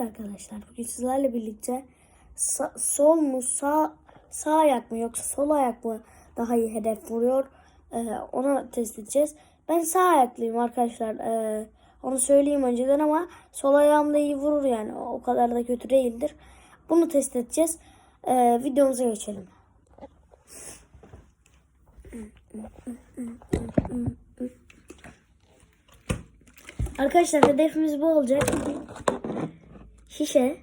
Evet arkadaşlar bugün sizlerle birlikte sa- sol mu sağ sağ ayak mı yoksa sol ayak mı daha iyi hedef vuruyor Ee, onu test edeceğiz. Ben sağ ayaklıyım arkadaşlar. Ee, onu söyleyeyim önceden ama sol ayağım da iyi vurur yani o kadar da kötü değildir. Bunu test edeceğiz. Ee, videomuza geçelim. Arkadaşlar hedefimiz bu olacak. Şişe.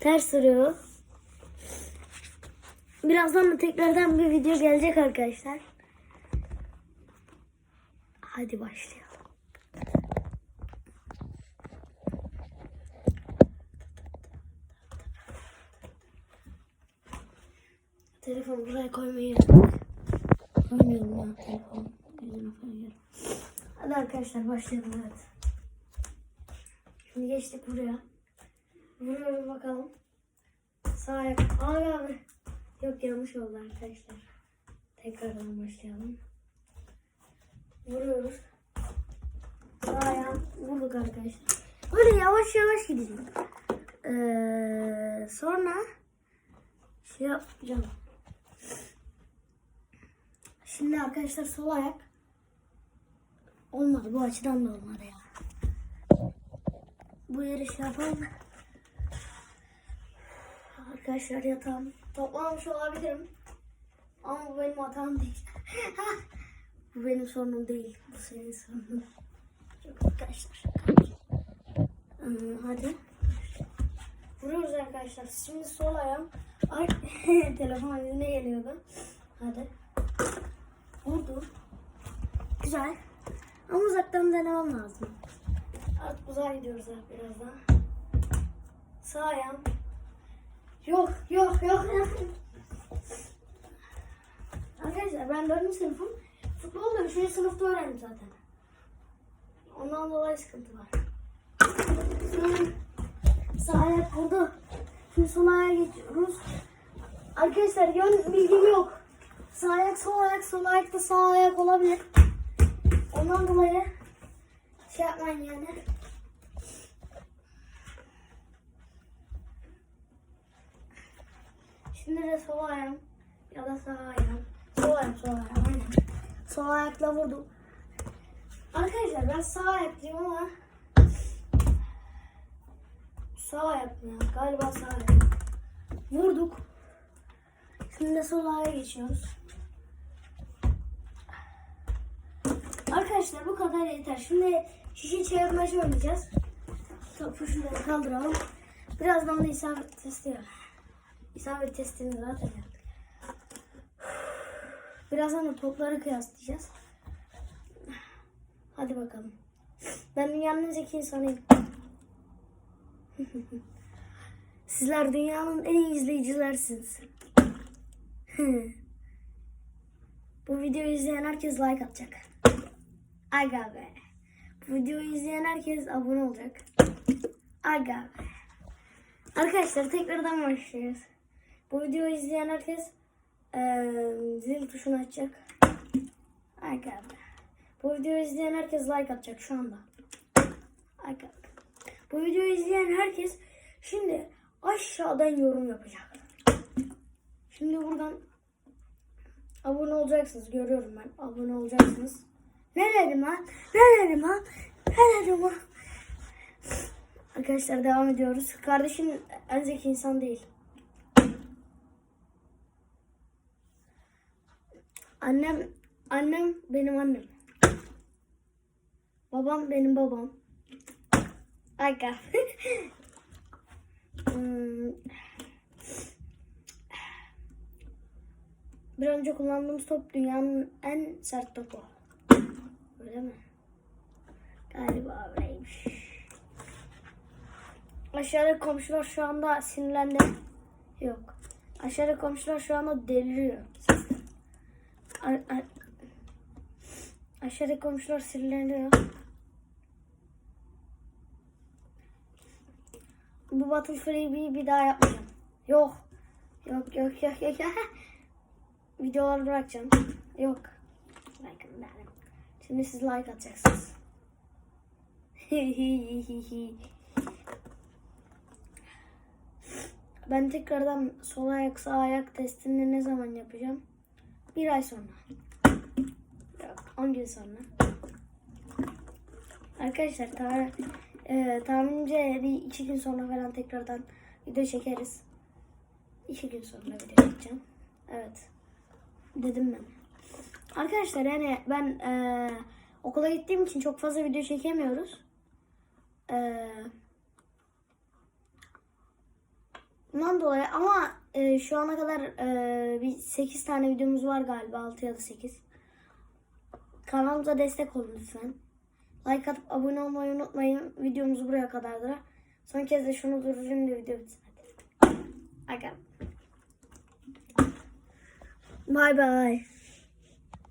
Ters duruyor. Birazdan da tekrardan bir video gelecek arkadaşlar. Hadi başlayalım. Telefonu buraya koymayı koymayalım ya telefonu. Hadi arkadaşlar başlayalım evet. Şimdi geçtik buraya. Vuruyoruz bakalım. Sağ ayak. Abi abi. Yok yanlış oldu arkadaşlar. Tekrardan başlayalım. Vuruyoruz. Sağ ayağım vurduk arkadaşlar. Böyle yavaş yavaş gideceğim. Ee, sonra şey yapacağım. Şimdi arkadaşlar sol ayak. Olmadı bu açıdan da olmadı ya. Bu yeri şey yapalım. Arkadaşlar yatağım toplamış olabilirim. Ama bu benim hatam değil. bu benim sorunum değil. Bu senin sorunun. Arkadaşlar. Ee, hadi. Vuruyoruz arkadaşlar. Şimdi sol ayağım. Ay telefon yüzüne geliyordu. Hadi. Vurdu. Güzel. Ama uzaktan denemem lazım. Artık uzağa gidiyoruz abi birazdan. Sağ ayağım. Yok yok yok. Arkadaşlar ben 4. sınıfım. Futbolu da 3. sınıfta öğrendim zaten. Ondan dolayı sıkıntı var. Şimdi sağ ayak vurdu. Şimdi sol ayağa geçiyoruz. Arkadaşlar yön bilgim yok. Sağ ayak sol ayak sol ayak da sağ ayak olabilir. Ondan dolayı şey yapmayın yani. Şimdi de sol ayağım ya da sağ ayağım. Sol ayağım sol ayağım aynen. Sol ayakla vurdum. Arkadaşlar ben sağ ayaklıyım ama sağ ayak? Galiba sağ ayak. Vurduk. Şimdi de sol ayağa geçiyoruz. Arkadaşlar bu kadar yeter. Şimdi şişe çevirmeci oynayacağız. Topu şuraya kaldıralım. Birazdan da isabet testi var. İsabet testini zaten yaptık. Birazdan da topları kıyaslayacağız. Hadi bakalım. Ben dünyanın en zeki insanıyım. Sizler dünyanın en iyi izleyicilersiniz. Bu videoyu izleyen herkes like atacak. Aga be. Bu videoyu izleyen herkes abone olacak. Aga be. Arkadaşlar tekrardan başlıyoruz. Bu videoyu izleyen herkes eee, zil tuşunu açacak. Be. Bu videoyu izleyen herkes like atacak şu anda. Be. Bu videoyu izleyen herkes şimdi aşağıdan yorum yapacak. Şimdi buradan abone olacaksınız. Görüyorum ben. Abone olacaksınız. Ne dedim lan? Ne dedim lan? Ne dedim lan? Arkadaşlar devam ediyoruz. Kardeşim en zeki insan değil. Annem annem benim annem. Babam benim babam. Aga. Hmm. Bir önce kullandığımız top dünyanın en sert topu. Öyle mi? Galiba öyleymiş. Aşağıdaki komşular şu anda sinirlendi. Yok. Aşağıdaki komşular şu anda deliriyor. A- aşağıdaki komşular sinirleniyor. Bu Battle Free'yi bir daha yapmayacağım. Yok. Yok yok yok yok. Videoları bırakacağım. Yok. Like Şimdi siz like atacaksınız. ben tekrardan sol ayak sağ ayak testini ne zaman yapacağım? Bir ay sonra. Yok 10 gün sonra. Arkadaşlar ta, e, tahminimce bir iki gün sonra falan tekrardan video çekeriz. İki gün sonra video çekeceğim. Evet. Dedim ben. Arkadaşlar yani ben e, okula gittiğim için çok fazla video çekemiyoruz. E, bundan dolayı ama e, şu ana kadar e, bir 8 tane videomuz var galiba 6 ya da 8. Kanalımıza destek olun lütfen. Like atıp abone olmayı unutmayın. Videomuz buraya kadardır. Son kez de şunu durdurayım da video bitsin. Hadi. Aga. Bye bye.